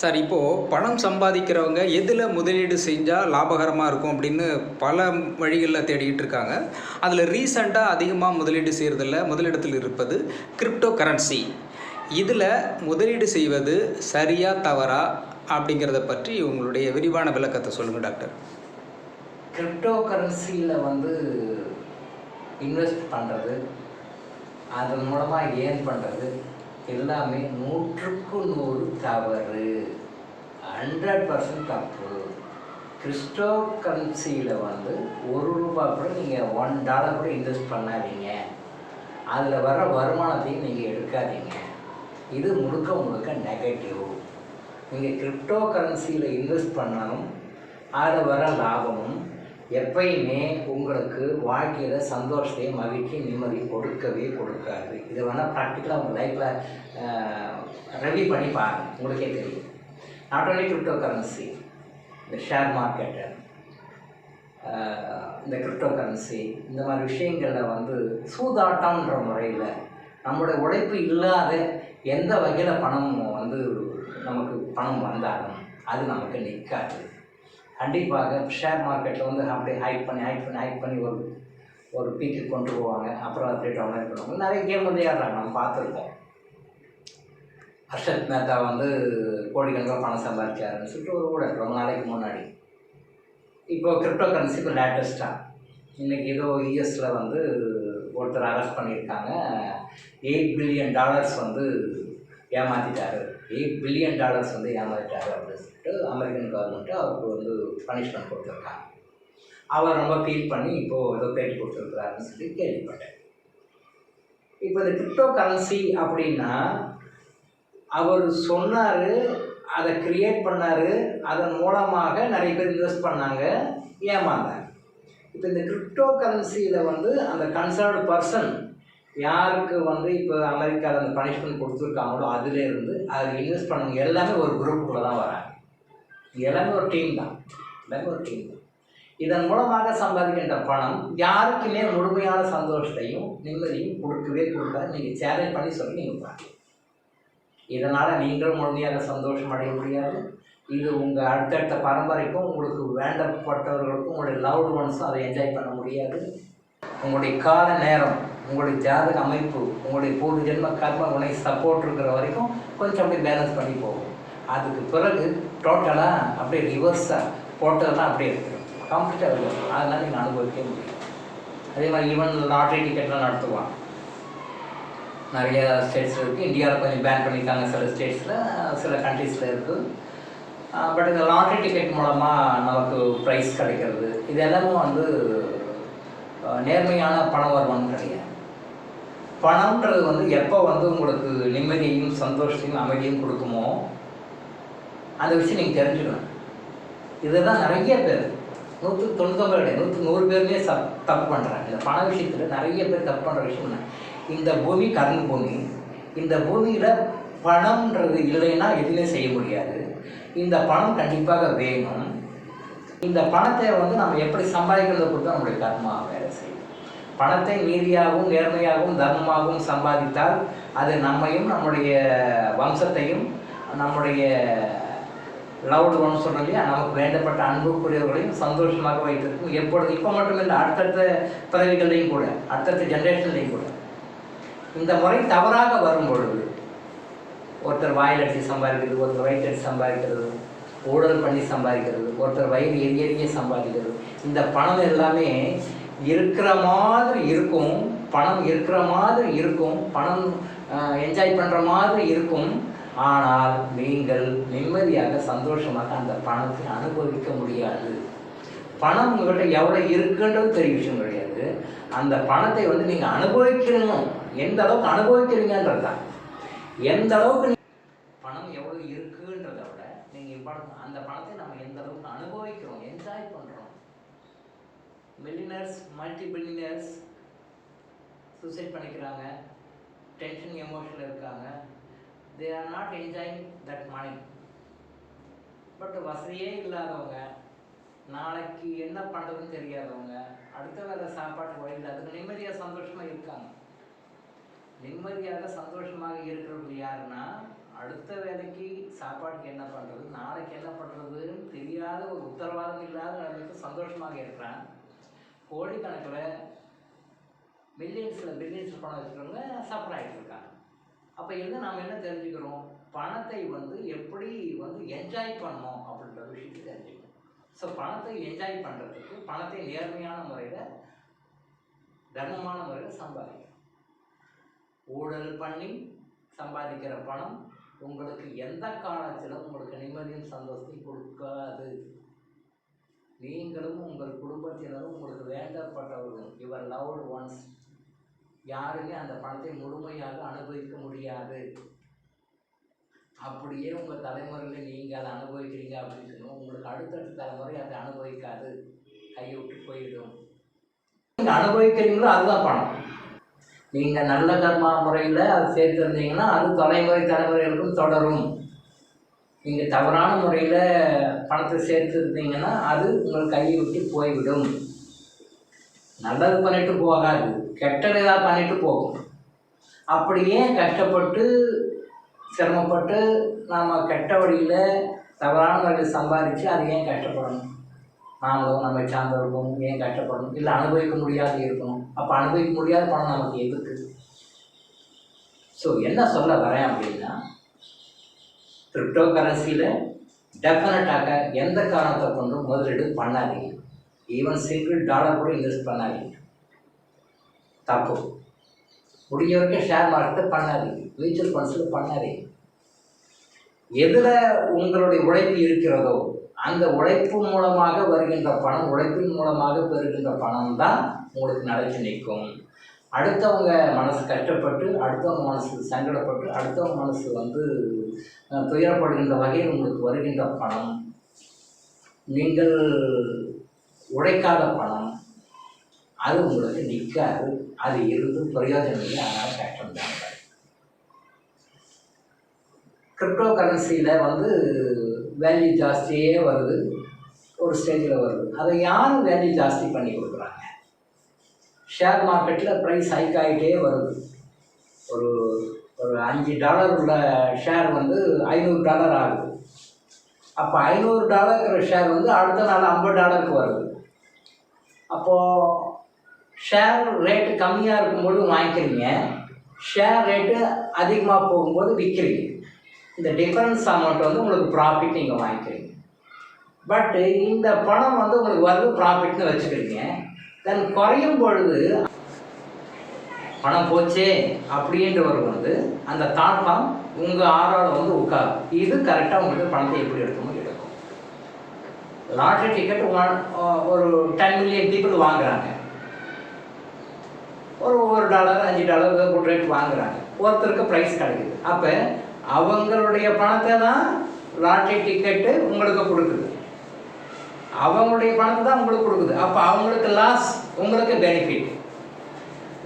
Sir இப்போது பணம் சம்பாதிக்கிறவங்க எதில் முதலீடு செஞ்சால் லாபகரமாக இருக்கும் அப்படின்னு பல வழிகளில் தேடிக்கிட்டு இருக்காங்க. அதில் ரீசண்டாக அதிகமாக முதலீடு செய்கிறதில்ல முதலிடத்தில் இருப்பது கிரிப்டோ கரன்சி இதில் முதலீடு செய்வது சரியா தவறா அப்படிங்கிறத பற்றி உங்களுடைய விரிவான விளக்கத்தை சொல்லுங்கள் டாக்டர். கிரிப்டோ கரன்சியில் வந்து இன்வெஸ்ட் பண்ணுறது அதன் மூலமாக ஏர்ன் பண்ணுறது எல்லாமே நூற்றுக்கு நூறு தவறு. ஹண்ட்ரட் பர்சன்ட் தப்பு. கிறிஸ்டோ கரன்சியில் வந்து ஒரு ரூபா கூட நீங்கள் ஒன் டாலர் கூட இன்வெஸ்ட் பண்ணாதீங்க. அதில் வர வருமானத்தையும் நீங்கள் எடுக்காதீங்க. இது முழுக்க முழுக்க நெகட்டிவ் நீங்கள் கிரிப்டோ கரன்சியில் இன்வெஸ்ட் பண்ணாலும் அதில் வர லாபமும் எப்பயுமே உங்களுக்கு வாழ்க்கையில் சந்தோஷத்தையும் மகிழ்ச்சி நிம்மதி கொடுக்கவே கொடுக்காது. இதை வேணால் ப்ராக்டிக்கலாக உங்கள் லைஃப்பில் ரெடி பண்ணி பாருங்கள் உங்களுக்கே தெரியும். நாட் ஓன்லி கிரிப்டோ கரன்சி இந்த ஷேர் மார்க்கெட்டு இந்த கிரிப்டோ கரன்சி இந்த மாதிரி விஷயங்களில் வந்து சூதாட்டம்ன்ற முறையில் நம்மளுடைய உழைப்பு இல்லாத எந்த வகையில் பணம் வந்து நமக்கு பணம் வந்தாலும் அது நமக்கு நிற்காது. கண்டிப்பாக ஷேர் மார்க்கெட்டில் வந்து அப்படியே ஹைட் பண்ணி ஹைட் பண்ணி ஹைட் பண்ணி ஒரு ஒரு பீக்கு கொண்டு போவாங்க. அப்புறம் அப்படியே டவுன் பண்ணுவாங்க. நிறைய கேம் வந்து ஏறுறாங்க நம்ம பார்த்துருக்கோம். ஹர்ஷத் மேத்தா வந்து கோடிக்கணக்கில் பணம் சம்பாதிச்சாருன்னு சொல்லிட்டு ஒரு ஊழல் ரொம்ப நாளைக்கு முன்னாடி. இப்போ கிரிப்டோ கரன்சி இப்போ லேட்டஸ்ட்டாக இன்றைக்கி ஏதோ யூஎஸில் வந்து ஒருத்தர் அரெஸ்ட் பண்ணியிருக்காங்க. எயிட் பில்லியன் டாலர்ஸ் வந்து ஏமாற்றிட்டாரு எயிட் பில்லியன் டாலர்ஸ் வந்து ஏமாற்றிட்டாரு அப்படின்னு. சொல்லிட்டு அமெரிக்கன் கவர்மெண்ட்டு அவருக்கு வந்து பனிஷ்மெண்ட் கொடுத்துருக்காங்க. அவர் ரொம்ப ஃபீல் பண்ணி இப்போது ஏதோ பேட்டி கொடுத்துருக்குறாருன்னு சொல்லி கேள்விப்பட்டேன். இப்போ இந்த கிரிப்டோ கரன்சி அப்படின்னா அவர் சொன்னார் அதை கிரியேட் பண்ணார் அதன் மூலமாக நிறைய பேர் இன்வெஸ்ட் பண்ணாங்க ஏமாந்தாங்க இப்போ இந்த கிரிப்டோ கரன்சியில் வந்து அந்த கன்சர்ன்டு பர்சன் யாருக்கு வந்து இப்போ அமெரிக்காவில் அந்த பனிஷ்மெண்ட் கொடுத்துருக்காங்களோ அதுலேருந்து அதில் இன்வெஸ்ட் பண்ணவங்க எல்லாமே ஒரு குரூப்புக்குள்ளே தான் வராங்க. எல்லாமே ஒரு டீம் தான் எல்லாமே ஒரு டீம் தான் இதன் மூலமாக சம்பாதிக்கின்ற பணம் யாருக்குமே முழுமையான சந்தோஷத்தையும் நிம்மதியும் கொடுக்கவே கொடுக்காது. நீங்கள் சேலஞ்ச் பண்ணி சொல்லி நீங்கள் பாருங்க. இதனால் நீங்களும் முழுமையாக சந்தோஷம் அடைய முடியாது. இது உங்கள் அடுத்தடுத்த பரம்பரைக்கும் உங்களுக்கு வேண்டப்பட்டவர்களுக்கும் உங்களுடைய லவ்டு ஒன்ஸும் அதை என்ஜாய் பண்ண முடியாது. உங்களுடைய கால நேரம் உங்களுடைய ஜாதக அமைப்பு உங்களுடைய பூர்வ ஜென்ம கர்ம உனை சப்போர்ட் இருக்கிற வரைக்கும் கொஞ்சம் அப்படியே பேலன்ஸ் பண்ணி போகும். அதுக்கு பிறகு டோட்டலாக அப்படியே ரிவர்ஸாக போட்டதெல்லாம் அப்படியே இருக்குது கம்ப்ளீட்டாக இருக்கும். அதனால் நீங்கள் அனுபவிக்க முடியும் அதே மாதிரி ஈவன் லாட்ரி டிக்கெட்லாம் நடத்துவான். நிறைய ஸ்டேட்ஸில் இருக்குது இந்தியாவில் கொஞ்சம் பேன் பண்ணியிருக்காங்க சில ஸ்டேட்ஸில் சில கண்ட்ரீஸில் இருக்குது பட் இந்த லாட்ரி டிக்கெட் மூலமாக நமக்கு ப்ரைஸ் கிடைக்கிறது. இது எல்லாமே வந்து நேர்மையான பண வருமானம் கிடையாது. பணம்ன்றது வந்து எப்போ வந்து உங்களுக்கு நிம்மதியையும் சந்தோஷத்தையும் அமைதியும் கொடுக்குமோ அந்த விஷயம் நீங்கள் தெரிஞ்சுக்கணும். இதுதான் நிறைய பேர் நூற்று தொண்ணூத்தொம்பது கிடையாது நூற்று நூறு பேருமே சப் தப்பு பண்ணுறாங்க இந்த பண விஷயத்தில் நிறைய பேர் தப்பு பண்ணுற விஷயம் என்ன? இந்த பூமி கர்ம பூமி. இந்த பூமியில் பணம்ன்றது இல்லைன்னா எதுவுமே செய்ய முடியாது. இந்த பணம் கண்டிப்பாக வேணும். இந்த பணத்தை வந்து நம்ம எப்படி சம்பாதிக்கிறத கொடுத்து நம்முடைய கர்மா வேலை செய்யும். பணத்தை நீதியாகவும் நேர்மையாகவும் தர்மமாகவும் சம்பாதித்தால் அது நம்மையும் நம்முடைய வம்சத்தையும் நம்முடைய லவ்டு ஒன்று சொன்ன இல்லையா நமக்கு வேண்டப்பட்ட அன்புக்குரியவர்களையும் சந்தோஷமாக வைத்திருக்கும். எப்பொழுது இப்போ மட்டும் இல்லை அடுத்தடுத்த பிறவிகள்லையும் கூட அடுத்தடுத்த ஜென்ரேஷன்லையும் கூட. இந்த முறை தவறாக வரும் பொழுது ஒருத்தர் வாயில் அடித்து சம்பாதிக்கிறது ஒருத்தர் வயிற்று அடித்து சம்பாதிக்கிறது ஊழல் பண்ணி சம்பாதிக்கிறது ஒருத்தர் வயிறு எரிய எரிய சம்பாதிக்கிறது. இந்த பணம் எல்லாமே இருக்கிற மாதிரி இருக்கும் பணம் இருக்கிற மாதிரி இருக்கும் பணம் என்ஜாய் பண்ணுற மாதிரி இருக்கும். ஆனால் நீங்கள் நிம்மதியாக சந்தோஷமாக அந்த பணத்தை அனுபவிக்க முடியாது. பணம் உங்கள்கிட்ட எவ்வளோ இருக்குன்றது தெரிய விஷயம் கிடையாது. அந்த பணத்தை வந்து நீங்கள் அனுபவிக்கணும். எந்த அளவுக்கு அனுபவிக்கிறீங்கன்றது தான் எந்த அளவுக்கு பணம் எவ்வளோ இருக்குன்றத விட நீங்கள் பணம் அந்த பணத்தை நம்ம எந்த அளவுக்கு அனுபவிக்கிறோம் என்ஜாய் பண்ணுறோம் மில்லினர்ஸ் மல்டி பில்லினர்ஸ் சூசைட் பண்ணிக்கிறாங்க. டென்ஷன் எமோஷனில் இருக்காங்க. They are not enjoying that money but வசதியே இல்லாதவங்க நாளைக்கு என்ன பண்ணுறதுன்னு தெரியாதவங்க அடுத்த வேலை சாப்பாட்டுக்கு வழியில் அதுக்கு நிம்மதியாக சந்தோஷமாக இருக்காங்க. நிம்மதியாக சந்தோஷமாக இருக்கிறவங்க யாருன்னா அடுத்த வேலைக்கு சாப்பாட்டுக்கு என்ன பண்ணுறது நாளைக்கு என்ன பண்ணுறதுன்னு தெரியாத ஒரு உத்தரவாதம் இல்லாத நிலைமைக்கு சந்தோஷமாக இருக்கிறான் கோடிக்கணக்கில் மில்லியன்ஸில் பில்லியன்ஸில் பணம் வச்சுக்கிறவங்க சஃபர் ஆகிட்டு இருக்காங்க. அப்போ என்ன நாம் என்ன தெரிஞ்சுக்கிறோம்? பணத்தை வந்து எப்படி வந்து என்ஜாய் பண்ணணும் அப்படின்ற விஷயத்தை தெரிஞ்சுக்கணும். ஸோ பணத்தை என்ஜாய் பண்ணுறதுக்கு பணத்தை நேர்மையான முறையில் தர்மமான முறையில் சம்பாதிக்கணும். ஊழல் பண்ணி சம்பாதிக்கிற பணம் உங்களுக்கு எந்த காலத்திலும் உங்களுக்கு நிம்மதியும் சந்தோஷத்தையும் கொடுக்காது. நீங்களும் உங்கள் குடும்பத்தினரும் உங்களுக்கு வேண்டப்பட்டவர்கள். யுவர் லவ்டு ஒன்ஸ் யாருமே அந்த பணத்தை முழுமையாக அனுபவிக்க முடியாது. அப்படியே உங்கள் தலைமுறையில் நீங்கள் அதை அனுபவிக்கிறீங்க அப்படின்னு சொன்னா உங்களுக்கு அடுத்தடுத்த தலைமுறை அதை அனுபவிக்காது. கையை விட்டு போயிடும். நீங்கள் அனுபவிக்கிறீங்களோ அதுதான் பணம். நீங்கள் நல்ல கர்மா முறையில் அது சேர்த்துருந்தீங்கன்னா அது தலைமுறை தலைமுறைகளுக்கும் தொடரும். நீங்கள் தவறான முறையில் பணத்தை சேர்த்துருந்தீங்கன்னா அது உங்கள் கையை விட்டு போய்விடும். நல்லது பண்ணிட்டு போகாது. கெட்டது ஏதாவது பண்ணிட்டு போகும். அப்படியே கஷ்டப்பட்டு சிரமப்பட்டு நாம் கெட்ட வழியில் தவறான வழியில் சம்பாதிச்சு அது ஏன் கஷ்டப்படணும்? நாங்களும் நம்மை சார்ந்தவர்களும் ஏன் கஷ்டப்படணும்? இல்லை அனுபவிக்க முடியாது இருக்கணும். அப்போ அனுபவிக்க முடியாத பணம் நமக்கு எதுக்கு? ஸோ என்ன சொல்ல வரேன் அப்படின்னா கிரிப்டோ கரன்சியில் டெஃபினட்டாக எந்த காரணத்தை கொண்டும் முதலீடு பண்ணாதீங்க. ஈவன் சிங்கிள் டாலர் கூட இன்வெஸ்ட் பண்ணாதீங்க. தப்பு. முடிஞ்ச வரைக்கும் ஷேர் மார்க்கெட்டை பண்ணாதீங்க. மியூச்சுவல் ஃபண்ட்ஸில் பண்ணாதீங்க. எதில் உங்களுடைய உழைப்பு இருக்கிறதோ அந்த உழைப்பு மூலமாக வருகின்ற பணம் உழைப்பின் மூலமாக பெறுகின்ற பணம் தான் உங்களுக்கு நிலைச்சு நிற்கும். அடுத்தவங்க மனசு கஷ்டப்பட்டு அடுத்தவங்க மனசு சங்கடப்பட்டு அடுத்தவங்க மனசு வந்து துயரப்படுகின்ற வகையில் உங்களுக்கு வருகின்ற பணம். நீங்கள் உழைக்காத பணம். அது உங்களுக்கு நிற்காது அது இருந்து பிரயோஜனம் இல்லை அதனால் கஷ்டம்தான் கிரிப்டோ கரன்சியில் வந்து வேல்யூ ஜாஸ்தியே வருது. ஒரு ஸ்டேஜில் வருது. அதை யாரும் வேல்யூ ஜாஸ்தி பண்ணி கொடுக்குறாங்க? ஷேர் மார்க்கெட்டில் ப்ரைஸ் ஹைக் ஆகிட்டே வருது. ஒரு ஒரு அஞ்சு டாலர் உள்ள ஷேர் வந்து ஐநூறு டாலர் ஆகுது. அப்போ ஐநூறு டாலர் ஷேர் வந்து அடுத்த நாள் ஐம்பது டாலருக்கு வருது. அப்போது ஷேர் ரேட்டு கம்மியாக இருக்கும்போது வாங்கிக்கிறீங்க. ஷேர் ரேட்டு அதிகமாக போகும்போது விற்கிறீங்க இந்த டிஃப்ரென்ஸ் அமௌண்ட் வந்து உங்களுக்கு ப்ராஃபிட் நீங்கள் வாங்கிக்கிறீங்க. பட்டு இந்த பணம் வந்து உங்களுக்கு வருது ப்ராஃபிட்னு வச்சுக்கிறீங்க. தென் குறையும் பொழுது பணம் போச்சே அப்படின்றவர் வந்து அந்த தாட்டம் உங்கள் ஆறால் வந்து உட்காரு இது கரெக்டாக உங்களுக்கு பணத்தை எப்படி எடுக்கணும் எடுக்கும். லாட்ரி டிக்கெட் ஒன் ஒரு டென் மில்லியன் பீப்புள் வாங்குறாங்க. ஒரு ஒரு டாலர் அஞ்சு டாலர் குட் ரேட் வாங்குறாங்க. ஒருத்தருக்கு ப்ரைஸ் கிடைக்குது. அப்போ அவங்களுடைய பணத்தை தான் லாட்ரி டிக்கெட்டு உங்களுக்கு கொடுக்குது. அவங்களுடைய பணத்தை தான் உங்களுக்கு கொடுக்குது. அப்போ அவங்களுக்கு லாஸ் உங்களுக்கு பெனிஃபிட்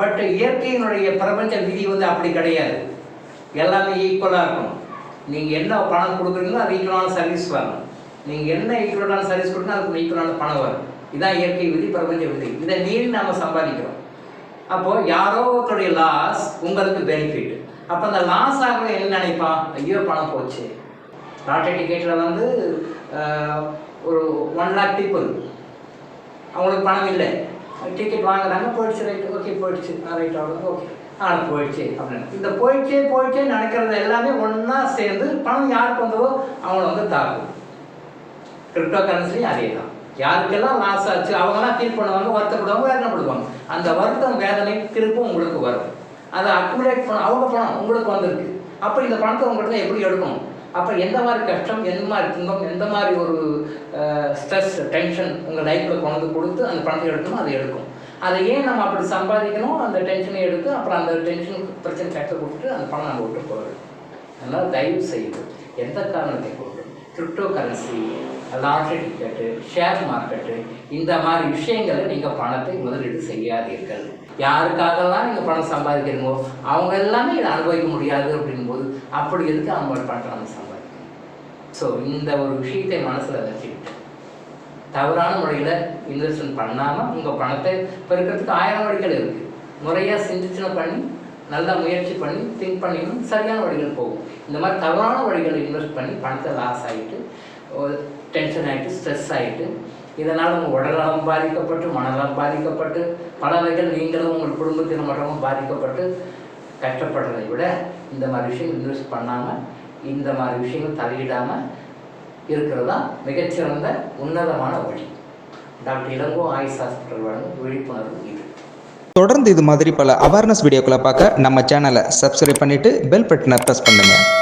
பட் இயற்கையினுடைய பிரபஞ்ச விதி வந்து அப்படி கிடையாது. எல்லாமே ஈக்குவலாக இருக்கும். நீங்கள் என்ன பணம் கொடுக்குறீங்களோ அது ஈக்குவலான சர்வீஸ் வரணும் நீங்கள் என்ன ஈக்குவலான சர்வீஸ் கொடுக்கணும் அதுக்கு ஈக்குவலான பணம் வரும். இதான் இயற்கை விதி பிரபஞ்ச விதி. இதை மீறி நாம் சம்பாதிக்கிறோம். அப்போது யாரோ ஒருத்தருடைய லாஸ் உங்களுக்கு பெனிஃபிட் அப்போ அந்த லாஸ் ஆகிறவன் என்ன நினைப்பான் ஐயோ பணம் போச்சு. லாட்டரி டிக்கெட்டில் வந்து ஒரு ஒன் லேக் பீப்புள் அவங்களுக்கு பணம் இல்லை. டிக்கெட் வாங்குறாங்க போயிடுச்சு ரைட் ஓகே போயிடுச்சு. ரைட் அவ்வளோ ஓகே ஆனால் போயிடுச்சு அப்படின்னு. இந்த போயிடுச்சே போயிடுச்சே நடக்கிறது எல்லாமே ஒன்றா சேர்ந்து பணம் யாருக்கு வந்ததோ அவங்கள வந்து தாக்கும். கிரிப்டோ கரன்சிலையும் அதே தான். யாருக்கெல்லாம் லாஸ் ஆச்சு அவங்கெல்லாம் ஃபீல் பண்ணுவாங்க வருத்தப்படுவாங்க வேதனைப்படுவாங்க அந்த வருத்தம் வேதனை திருப்பும் உங்களுக்கு வரும். அதை அக்குமுலேட் பண்ண அவங்க பணம் உங்களுக்கு வந்திருக்கு. அப்போ இந்த பணத்தை உங்கள்கிட்ட எப்படி எடுக்கணும்? அப்போ எந்த மாதிரி கஷ்டம் எந்த மாதிரி துன்பம் எந்த மாதிரி ஒரு ஸ்ட்ரெஸ் டென்ஷன் உங்கள் லைஃப்பில் கொண்டு கொடுத்து அந்த பணத்தை எடுக்கணும் அதை எடுக்கும். அதை ஏன் நம்ம அப்படி சம்பாதிக்கணும்? அந்த டென்ஷனை எடுத்து அப்புறம் அந்த டென்ஷன் பிரச்சனை கட்ட கொடுத்துட்டு அந்த பணம் நம்ம விட்டு போயிடும் அதனால் தயவு செய்து எந்த காரணத்தை கொண்டு crypto currency lottery ticket share market இந்த மாதிரி விஷயங்களை நீங்கள் பணத்தை முதலீடு செய்யாதீர்கள். யாருக்காகலாம் நீங்கள் பணம் சம்பாதிக்கிறீங்களோ அவங்க எல்லாமே இதை அனுபவிக்க முடியாது அப்படிங்கும்போது அப்படி எதுக்கு அவங்க பணத்தை நம்ம சம்பாதிக்கணும்? ஸோ இந்த ஒரு விஷயத்தை மனசில் வச்சுக்கிட்டு தவறான முறையில் இன்வெஸ்ட்மெண்ட் பண்ணாமல் உங்கள் பணத்தை பெருக்கிறதுக்கு ஆயிரம் வழிகள் இருக்குது முறையாக சிந்திச்சனை பண்ணி நல்லா முயற்சி பண்ணி திங்க் பண்ணியும் சரியான வழிகள் போகும். இந்த மாதிரி தவறான வழிகளை இன்வெஸ்ட் பண்ணி பணத்தை லாஸ் ஆகிட்டு டென்ஷன் ஆகிட்டு ஸ்ட்ரெஸ் ஆகிட்டு இதனால் உங்கள் உடல்நலம் பாதிக்கப்பட்டு மனநலம் பாதிக்கப்பட்டு பல வகைகள் நீங்களும் உங்கள் குடும்பத்தினர் மட்டும் பாதிக்கப்பட்டு கஷ்டப்படுறதை விட இந்த மாதிரி விஷயம் இன்வெஸ்ட் பண்ணாமல் இந்த மாதிரி விஷயங்கள் தலையிடாமல் இருக்கிறது தான் மிகச்சிறந்த உன்னதமான வழி. டாக்டர் இளங்கோ ஆயுஷ் ஹாஸ்பிட்டல் வழங்கும் விழிப்புணர்வு இது. தொடர்ந்து இது மாதிரி பல அவேர்னஸ் வீடியோக்களை பார்க்க நம்ம சேனலை சப்ஸ்கிரைப் பண்ணிவிட்டு பெல் பட்டனை ப்ரெஸ் பண்ணுங்கள்